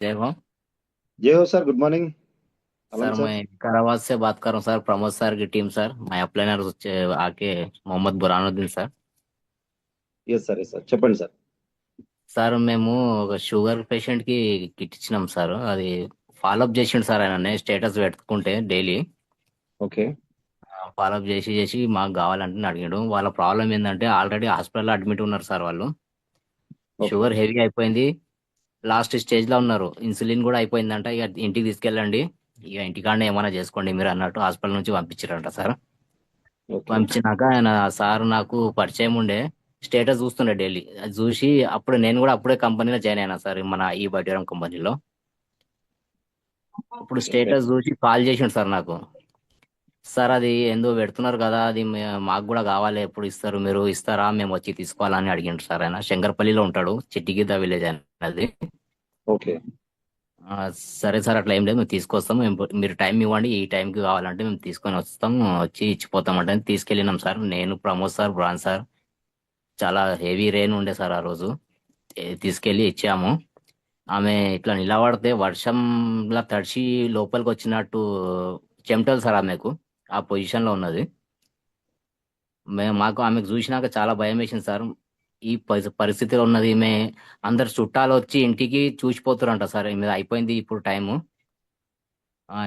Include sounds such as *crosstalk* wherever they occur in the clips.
जय हो जय हो sir good morning sir Aman sir मैं विकाराबाद से बात कर रहा हूँ सर प्रमोद सर की टीम सर मैं अप्लाइनर आके Mohammed Burhanuddin sir yes sir yes sir చెప్పండి సార్ సార్ మేము ఒక షుగర్ పేషెంట్ కి కిట్ ఇచ్చినాం సార్ అది ఫాలోఅప్ చేసిండు సార్ ఆయన స్టేటస్ పెట్టుకుంటే డైలీ ఓకే ఫాలోఅప్ చేసి చేసి మాకు కావాలంటే అడిగాడు వాళ్ళ ప్రాబ్లం ఏంటంటే ఆల్రెడీ హాస్పిటల్లో అడ్మిట్ ఉన్నారు సార్ వాళ్ళు Okay. షుగర్ హెవీ అయిపోయింది లాస్ట్ స్టేజ్లో ఉన్నారు. ఇన్సులిన్ కూడా అయిపోయిందంట. ఇక ఇంటికి తీసుకెళ్ళండి. ఇక ఇంటికాడనే ఏమైనా చేసుకోండి మీరు అన్నట్టు హాస్పిటల్ నుంచి పంపించారంట సార్. పంపించినాక ఆయన సార్ నాకు పరిచయం ఉండే. స్టేటస్ చూస్తుండే డైలీ. అది చూసి అప్పుడు నేను కూడా అప్పుడే కంపెనీలో జాయిన్ అయినా సార్ మన ఈ బట్టిరం కంపెనీలో. ఇప్పుడు స్టేటస్ చూసి కాల్ చేసిండు సార్ నాకు. సార్ అది ఏందో పెడుతున్నారు కదా అది మాకు కూడా కావాలి. ఎప్పుడు ఇస్తారు మీరు? ఇస్తారా? మేము వచ్చి తీసుకోవాలని అడిగిండు సార్ ఆయన. శంకర్పల్లిలో ఉంటాడు. చిట్టిగీత విలేజ్ అనేది ఓకే. సరే సార్ అట్లా ఏం లేదు. మేము తీసుకొస్తాం. మేము మీరు టైం ఇవ్వండి. ఈ టైంకి కావాలంటే మేము తీసుకొని వస్తాం. వచ్చి ఇచ్చిపోతాం అంటే తీసుకెళ్ళినాం సార్. నేను ప్రమోద్ సార్ బ్రాన్ సార్. చాలా హెవీ రెయిన్ ఉండే సార్ ఆ రోజు. తీసుకెళ్ళి ఇచ్చాము. ఆమె ఇట్లా నిలబడితే వర్షంలా తడిచి లోపలికి వచ్చినట్టు చెమటలు సార్ ఆమెకు. ఆ పొజిషన్లో ఉన్నది. మేము మాకు ఆమెకు చూసినాక చాలా భయం వేసింది సార్. ఈ పరిస్థితిలో ఉన్నది ఈమె అందరు చుట్టాలు వచ్చి ఇంటికి చూసిపోతారంట సార్. ఈమె అయిపోయింది ఇప్పుడు టైము.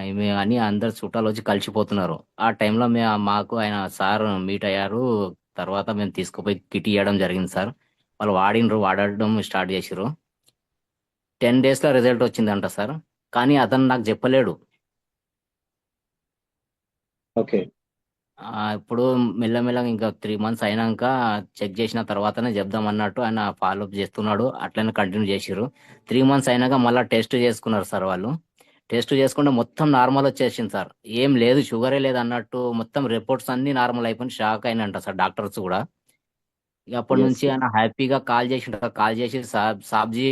ఈమె అని అందరు చుట్టాలు వచ్చి కలిసిపోతున్నారు. ఆ టైంలో మేము మాకు ఆయన సార్ మీట్ అయ్యారు. తర్వాత మేము తీసుకుపోయి కిట్ ఇవ్వడం జరిగింది సార్. వాళ్ళు వాడినరు వాడడం స్టార్ట్ చేసిర్రు. టెన్ డేస్లో రిజల్ట్ వచ్చిందంట సార్. కానీ అతను నాకు చెప్పలేడు. ఓకే. ఆ, ఇప్పుడు మెల్లమెల్లగా ఇంకా త్రీ మంత్స్ అయినాక చెక్ చేసిన తర్వాతనే చెప్దాం అన్నట్టు ఆయన ఫాలోఅప్ చేస్తున్నాడు. అట్లనే కంటిన్యూ చేసిర్రు. త్రీ మంత్స్ అయినాక మళ్ళీ టెస్ట్ చేసుకున్నారు సార్ వాళ్ళు. టెస్ట్ చేసుకుంటే మొత్తం నార్మల్ వచ్చేసింది సార్. ఏం లేదు షుగరే లేదు అన్నట్టు మొత్తం రిపోర్ట్స్ అన్ని నార్మల్ అయిపోయి షాక్ అయినంట సార్ డాక్టర్స్ కూడా. ఇక అప్పటి నుంచి. ఆయన హ్యాపీగా కాల్ చేసిండు. కాల్ చేసి సాబ్ సాబ్జీ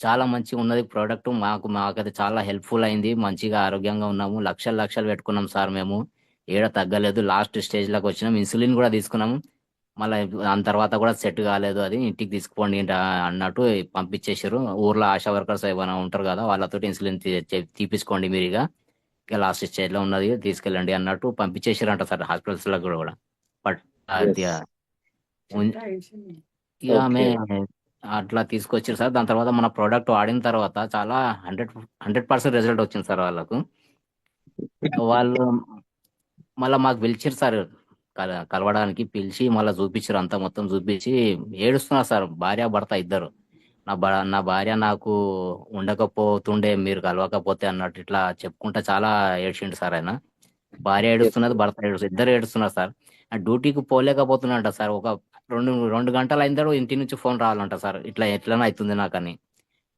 చాలా మంచిగా ఉన్నది. ప్రోడక్ట్ మాకు మాకైతే చాలా హెల్ప్ఫుల్ అయింది. మంచిగా ఆరోగ్యంగా ఉన్నాము. లక్షలు లక్షలు పెట్టుకున్నాం సార్ మేము. ఏడ తగ్గలేదు లాస్ట్ స్టేజ్లోకి వచ్చినాం. ఇన్సులిన్ కూడా తీసుకున్నాము. మళ్ళీ దాని తర్వాత కూడా సెట్ కాలేదు అది. ఇంటికి తీసుకుపోండి అన్నట్టు పంపించేసారు ఊర్లో ఆశా వర్కర్స్ ఏమైనా ఉంటారు కదా వాళ్ళతో ఇన్సులిన్ తీపించుకోండి మీరు ఇక. ఇక లాస్ట్ స్టేజ్లో ఉన్నది తీసుకెళ్ళండి అన్నట్టు పంపించేసారంట సార్ హాస్పిటల్స్లో కూడా బట్ ఇక ఆమె అట్లా తీసుకొచ్చారు సార్. దాని తర్వాత మన ప్రోడక్ట్ వాడిన తర్వాత చాలా హండ్రెడ్ హండ్రెడ్ పర్సెంట్ రిజల్ట్ వచ్చింది సార్ వాళ్ళకు. *laughs* వాళ్ళు మళ్ళీ మాకు పిలిచారు సార్. కల- కలవడానికి పిలిచి మళ్ళీ చూపించారు అంతా మొత్తం చూపించి ఏడుస్తున్నారు సార్. భార్య భర్త ఇద్దరు. నా నా భార్య నాకు ఉండకపోతుండే మీరు కలవకపోతే అన్నట్టు ఇట్లా చెప్పుకుంటా చాలా ఏడ్చిండు సార్ ఆయన. భార్య ఏడుస్తున్నది భర్త ఏడుస్తుంది ఇద్దరు ఏడుస్తున్నారు సార్. డ్యూటీకి పోలేకపోతున్నాడంట సార్. ఒక రెండు రెండు గంటలు అయిన ఇంటి నుంచి ఫోన్ రావాలంట సార్. ఇట్లా ఎట్లనే అవుతుంది నాకని.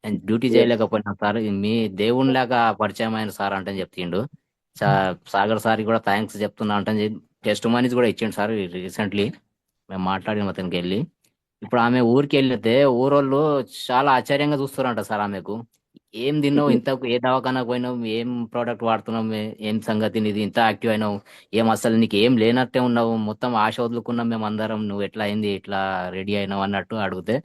నేను డ్యూటీ చేయలేకపోయినా సార్. మీ దేవుని లాగా పరిచయం అయిన సార్ అంటే చెప్తిండు. సాగర్ సార్ కూడా థ్యాంక్స్ చెప్తున్నా అంటే టెస్ట్ మనీస్ కూడా ఇచ్చిండు సార్ రీసెంట్లీ. మేము మాట్లాడిన అతనికి వెళ్ళి. ఇప్పుడు ఆమె ఊరికి వెళ్తే ఊరోళ్ళు చాలా ఆశ్చర్యంగా చూస్తారంట సార్ ఆమెకు. ఏం తిన్నావు? ఇంత ఏ దవాఖానా పోయినావు? ఏం ప్రోడక్ట్ వాడుతున్నావు? ఏం సంగతి నీది? ఇంత యాక్టివ్ అయినావు? ఏం అసలు నీకు ఏం లేనట్టే ఉన్నావు? మొత్తం ఆశ వదులుకున్నాం మేము అందరం. నువ్వు ఎట్లా అయింది? ఇట్లా రెడీ అయినావు? అన్నట్టు అడిగితే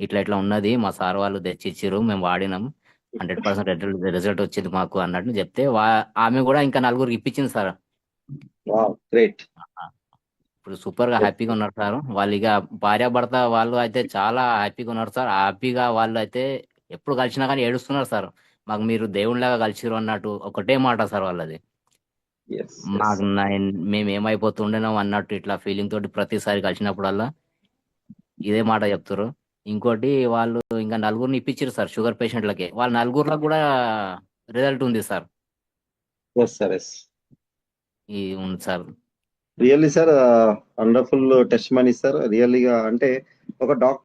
ఇట్లా ఇట్లా ఉన్నది. మా సార్ వాళ్ళు తెచ్చిచ్చిర్రు. మేము వాడినాం. హండ్రెడ్ పర్సెంట్ రిజల్ట్ వచ్చింది మాకు అన్నట్టు చెప్తే ఆమె కూడా ఇంకా నలుగురికి ఇప్పించింది సార్. గ్రేట్. ఇప్పుడు సూపర్గా హ్యాపీగా ఉన్నారు సార్. వాళ్ళు ఇక భార్య భర్త వాళ్ళు అయితే చాలా హ్యాపీగా ఉన్నారు సార్. హ్యాపీగా వాళ్ళు అయితే ఎప్పుడు కలిసినా కానీ ఏడుస్తున్నారు సార్. మాకు మీరు దేవునిలాగా కలిసిరు అన్నట్టు ఒకటే మాట సార్ వాళ్ళది. మాకు మేము ఏమైపోతుండేనాం అన్నట్టు ఇట్లా ఫీలింగ్ తోటి ప్రతిసారి కలిసినప్పుడల్లా ఇదే మాట చెప్తారు ఇంకోటి వాళ్ళు ఇంకా నలుగురిని ఇప్పించారు సార్ షుగర్ పేషెంట్లకి. వాళ్ళ నలుగురులకు కూడా రిజల్ట్ ఉంది సార్. Yes sir yes. ఈ ఉంది sir. Really sir wonderful test money sir. రియల్లీగా అంటే ఒక డాక్టర్